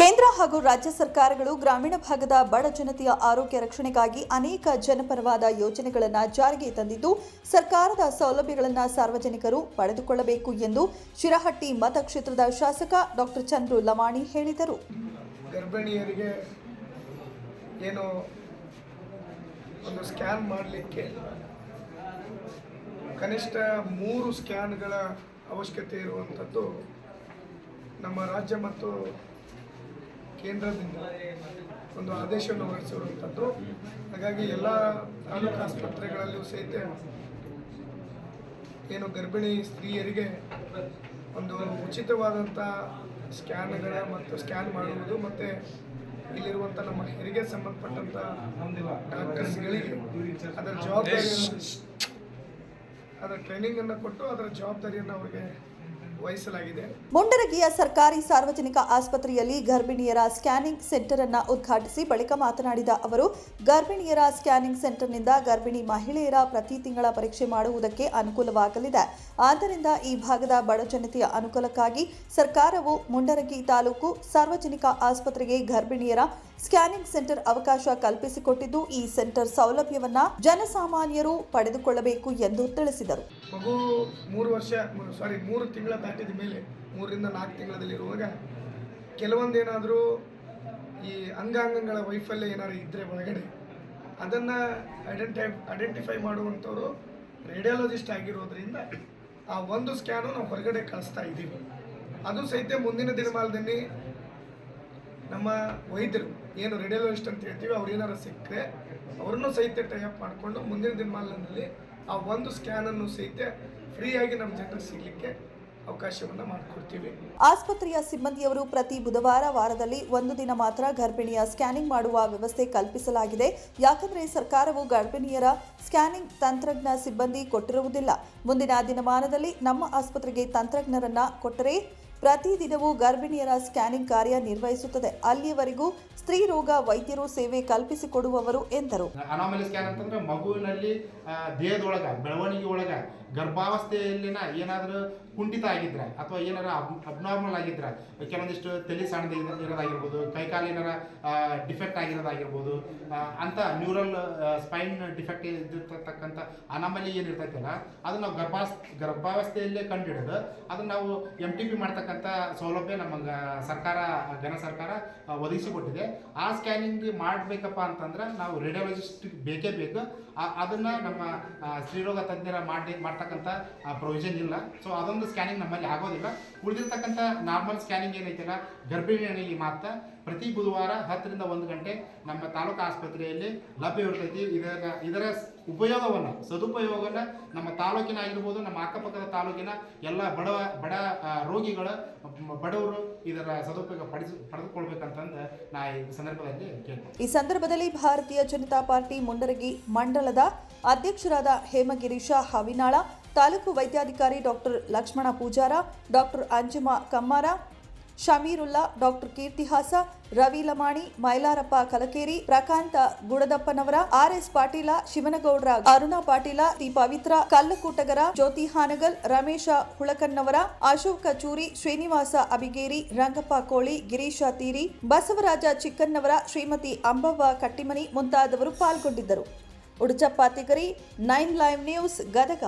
ಕೇಂದ್ರ ಹಾಗೂ ರಾಜ್ಯ ಸರ್ಕಾರಗಳು ಗ್ರಾಮೀಣ ಭಾಗದ ಬಡ ಜನತೆಯ ಆರೋಗ್ಯ ರಕ್ಷಣೆಗಾಗಿ ಅನೇಕ ಜನಪರವಾದ ಯೋಜನೆಗಳನ್ನು ಜಾರಿಗೆ ತಂದಿದ್ದು, ಸರ್ಕಾರದ ಸೌಲಭ್ಯಗಳನ್ನು ಸಾರ್ವಜನಿಕರು ಪಡೆದುಕೊಳ್ಳಬೇಕು ಎಂದು ಶಿರಹಟ್ಟಿ ಮತಕ್ಷೇತ್ರದ ಶಾಸಕ ಡಾಕ್ಟರ್ ಚಂದ್ರು ಲಮಾಣಿ ಹೇಳಿದರು. ಗರ್ಭಿಣಿಯರಿಗೆ ಏನು ಒಂದು ಸ್ಕ್ಯಾನ್ ಮಾಡಲಿಕ್ಕೆ ಕನಿಷ್ಠ ಮೂರು ಸ್ಕ್ಯಾನ್ಗಳ ಅವಶ್ಯಕತೆ ಇರುವಂಥದ್ದು ನಮ್ಮ ರಾಜ್ಯ ಮತ್ತು ಕೇಂದ್ರದಿಂದ ಒಂದು ಆದೇಶವನ್ನು ಹೊರಡಿಸಿರುವಂಥದ್ದು. ಹಾಗಾಗಿ ಎಲ್ಲ ತಾಲೂಕು ಆಸ್ಪತ್ರೆಗಳಲ್ಲೂ ಸಹಿತ ಏನು ಗರ್ಭಿಣಿ ಸ್ತ್ರೀಯರಿಗೆ ಒಂದು ಉಚಿತವಾದಂಥ ಸ್ಕ್ಯಾನ್ಗಳ ಮತ್ತು ಸ್ಕ್ಯಾನ್ ಮಾಡುವುದು ಮತ್ತು ಇಲ್ಲಿರುವಂಥ ನಮ್ಮ ಹೆರಿಗೆ ಸಂಬಂಧಪಟ್ಟಂಥ ಡಾಕ್ಟರ್ಸ್ಗಳಿಗೆ ಅದರ ಜವಾಬ್ದಾರಿ ಅದರ ಟ್ರೈನಿಂಗನ್ನು ಕೊಟ್ಟು ಅದರ ಜವಾಬ್ದಾರಿಯನ್ನು ಅವರಿಗೆ ವಹಿಸಲಾಗಿದೆ. ಮುಂಡರಗಿಯ ಸರ್ಕಾರಿ ಸಾರ್ವಜನಿಕ ಆಸ್ಪತ್ರೆಯಲ್ಲಿ ಗರ್ಭಿಣಿಯರ ಸ್ಕ್ಯಾನಿಂಗ್ ಸೆಂಟರ್ ಅನ್ನು ಉದ್ಘಾಟಿಸಿ ಬಳಿಕ ಮಾತನಾಡಿದ ಅವರು ಗರ್ಭಿಣಿಯರ ಸ್ಕ್ಯಾನಿಂಗ್ ಸೆಂಟರ್ನಿಂದ ಗರ್ಭಿಣಿ ಮಹಿಳೆಯರ ಪ್ರತಿ ತಿಂಗಳ ಪರೀಕ್ಷೆ ಮಾಡುವುದಕ್ಕೆ ಅನುಕೂಲವಾಗಲಿದೆ. ಆದ್ದರಿಂದ ಈ ಭಾಗದ ಬಡ ಜನತೆಯ ಅನುಕೂಲಕ್ಕಾಗಿ ಸರ್ಕಾರವು ಮುಂಡರಗಿ ತಾಲೂಕು ಸಾರ್ವಜನಿಕ ಆಸ್ಪತ್ರೆಗೆ ಗರ್ಭಿಣಿಯರ ಸ್ಕ್ಯಾನಿಂಗ್ ಸೆಂಟರ್ ಅವಕಾಶ ಕಲ್ಪಿಸಿಕೊಟ್ಟಿದ್ದು ಈ ಸೆಂಟರ್ ಸೌಲಭ್ಯವನ್ನ ಜನಸಾಮಾನ್ಯರು ಪಡೆದುಕೊಳ್ಳಬೇಕು ಎಂದು ತಿಳಿಸಿದರು. ಮಗು ಮೂರು ವರ್ಷ ಸಾರಿ ಮೂರು ತಿಂಗಳ ದಾಟಿದ ಮೇಲೆ ಮೂರರಿಂದ ನಾಲ್ಕು ತಿಂಗಳಲ್ಲಿರುವಾಗ ಕೆಲವೊಂದೇನಾದರೂ ಈ ಅಂಗಾಂಗಗಳ ವೈಫಲ್ಯ ಏನಾದರೂ ಇದ್ದರೆ ಒಳಗಡೆ, ಅದನ್ನು ಐಡೆಂಟೈ ಐಡೆಂಟಿಫೈ ಮಾಡುವಂಥವ್ರು ರೇಡಿಯಾಲಜಿಸ್ಟ್ ಆಗಿರೋದ್ರಿಂದ ಆ ಒಂದು ಸ್ಕ್ಯಾನು ನಾವು ಹೊರಗಡೆ ಕಳಿಸ್ತಾ ಇದ್ದೀವಿ. ಅದು ಸಹಿತ ಮುಂದಿನ ದಿನಮಾನದಲ್ಲಿ ನಮ್ಮ ವೈದ್ಯರು, ಏನು ರೇಡಿಯಾಲಜಿಸ್ಟ್ ಅಂತ ಹೇಳ್ತೀವಿ, ಅವ್ರು ಏನಾರು ಸಿಕ್ಕರೆ ಅವ್ರನ್ನೂ ಸಹಿತ ಟೈಅಪ್ ಮಾಡಿಕೊಂಡು ಮುಂದಿನ ದಿನಮಾನದಲ್ಲಿ ಆ ಒಂದು ಸ್ಕ್ಯಾನನ್ನು ಸಹಿತ ಫ್ರೀಯಾಗಿ ನಮ್ಮ ಜನರಿಗೆ ಸಿಗಲಿಕ್ಕೆ ಅವಕಾಶವನ್ನು ಮಾಡಿಕೊಡ್ತೀವಿ. ಆಸ್ಪತ್ರೆಯ ಸಿಬ್ಬಂದಿಯವರು ಪ್ರತಿ ಬುಧವಾರ ವಾರದಲ್ಲಿ ಒಂದು ದಿನ ಮಾತ್ರ ಗರ್ಭಿಣಿಯ ಸ್ಕ್ಯಾನಿಂಗ್ ಮಾಡುವ ವ್ಯವಸ್ಥೆ ಕಲ್ಪಿಸಲಾಗಿದೆ. ಯಾಕಂದರೆ ಸರ್ಕಾರವು ಗರ್ಭಿಣಿಯರ ಸ್ಕ್ಯಾನಿಂಗ್ ತಂತ್ರಜ್ಞ ಸಿಬ್ಬಂದಿ ಕೊಟ್ಟಿರುವುದಿಲ್ಲ. ಮುಂದಿನ ದಿನಮಾನದಲ್ಲಿ ನಮ್ಮ ಆಸ್ಪತ್ರೆಗೆ ತಂತ್ರಜ್ಞರನ್ನ ಕೊಟ್ಟರೆ ಪ್ರತಿದಿನವೂ ಗರ್ಭಿಣಿಯರ ಸ್ಕ್ಯಾನಿಂಗ್ ಕಾರ್ಯ ನಿರ್ವಹಿಸುತ್ತದೆ. ಅಲ್ಲಿಯವರೆಗೂ ಸ್ತ್ರೀ ರೋಗ ವೈದ್ಯರು ಸೇವೆ ಕಲ್ಪಿಸಿಕೊಡುವವರು ಎಂದರು. ಅನಾಮಲಿ ಸ್ಕ್ಯಾನ್ ಅಂತಂದ್ರೆ ಮಗುವಿನಲ್ಲಿ ದೇಹದೊಳಗ ಬೆಳವಣಿಗೆ ಒಳಗ ಗರ್ಭಾವಸ್ಥೆಯಲ್ಲಿನ ಏನಾದರೂ ಕುಂಠಿತ ಆಗಿದ್ರೆ ಅಥವಾ ಏನಾರ ಅಬ್ನಾರ್ಮಲ್ ಆಗಿದ್ರೆ, ಕೆಲವೊಂದಿಷ್ಟು ತಲೆ ಸಣ್ಣದ ಇರ- ಇರೋದಾಗಿರ್ಬೋದು ಕೈಕಾಲು ಏನಾರ ಡಿಫೆಕ್ಟ್ ಆಗಿರೋದಾಗಿರ್ಬೋದು ಅಂತ ನ್ಯೂರಲ್ ಸ್ಪೈನ್ ಡಿಫೆಕ್ಟ್ ಇದ್ದಿರ್ತಕ್ಕಂಥ ಅನಾಮಲಿ ಏನಿರ್ತೈತಲ್ಲ, ಅದನ್ನ ನಾವು ಗರ್ಭಾಸ್, ಗರ್ಭಾವಸ್ಥೆಯಲ್ಲೇ ಕಂಡುಹಿಡಿದು ಅದನ್ನ ನಾವು ಎಂ ಟಿ ಪಿ ಸೌಲಭ್ಯ ನಮ್ಮ ಸರ್ಕಾರ, ಜನ ಸರ್ಕಾರ ಒದಗಿಸಿಕೊಟ್ಟಿದೆ. ಆ ಸ್ಕ್ಯಾನಿಂಗ್ ಮಾಡಬೇಕಪ್ಪ ಅಂತಂದ್ರೆ ನಾವು ರೇಡಿಯಾಲಜಿಸ್ಟ್ ಬೇಕೇ ಬೇಕು. ಅದನ್ನ ನಮ್ಮ ಸ್ತ್ರೀರೋಗ ತಜ್ಞರ ಮಾಡಿ ಮಾಡ್ತಕ್ಕಂಥ ಪ್ರೊವಿಷನ್ ಇಲ್ಲ. ಸೊ ಅದೊಂದು ಸ್ಕ್ಯಾನಿಂಗ್ ನಮ್ಮಲ್ಲಿ ಆಗೋದಿಲ್ಲ. ಉಳಿದಿರ್ತಕ್ಕಂಥ ನಾರ್ಮಲ್ ಸ್ಕ್ಯಾನಿಂಗ್ ಏನೈತಲ್ಲ ಗರ್ಭಿಣಿಯಲ್ಲಿ ಮಾತ್ರ ಪ್ರತಿ ಬುಧವಾರ ಹತ್ತರಿಂದ ಒಂದು ಗಂಟೆ ನಮ್ಮ ತಾಲೂಕು ಆಸ್ಪತ್ರೆಯಲ್ಲಿ ಲಭ್ಯವಿರ್ತೈತಿ ಇದರ ಇದರ ಉಪಯೋಗವನ್ನು, ಸದುಪಯೋಗವನ್ನು ನಮ್ಮ ತಾಲೂಕಿನ ಆಗಿರ್ಬೋದು, ನಮ್ಮ ಅಕ್ಕಪಕ್ಕದ ತಾಲೂಕಿನ ಎಲ್ಲ ಬಡ ಬಡ ರೋಗಿಗಳ, ಬಡವರು ಇದರ ಸದುಪಯೋಗ ಪಡಿಸಿ, ಪಡೆದುಕೊಳ್ಬೇಕಂತಂದು ನಾ ಈ ಸಂದರ್ಭದಲ್ಲಿ ಈ ಸಂದರ್ಭದಲ್ಲಿ ಭಾರತೀಯ ಜನತಾ ಪಾರ್ಟಿ ಮುಂಡರಗಿ ಮಂಡಲದ ಅಧ್ಯಕ್ಷರಾದ ಹೇಮಗಿರೀಶ ಹವಿನಾಳ, ತಾಲೂಕು ವೈದ್ಯಾಧಿಕಾರಿ doctor Lakshmana Pujara, doctor Anjuma Kammara Shamirulla, doctor Keertihasa Ravi Lamani, Mailarappa Kalakeri, Prakanta Gudadappanavara, R S Patil, Shivanagoudra, Aruna Patil T Pavitra Kallakutagara, Jyoti Hanagal, Ramesha Hulakannavara, Ashoka Churi, Srinivasa Abigeri, Rangappa Koli, Girish ತೀರಿ, ಬಸವರಾಜ ಚಿಕ್ಕನ್ನವರ, ಶ್ರೀಮತಿ ಅಂಬವ್ವ ಕಟ್ಟಿಮನಿ ಮುಂತಾದವರು ಪಾಲ್ಗೊಂಡಿದ್ದರು. Uduchappa Tigari, nine live news Gadag.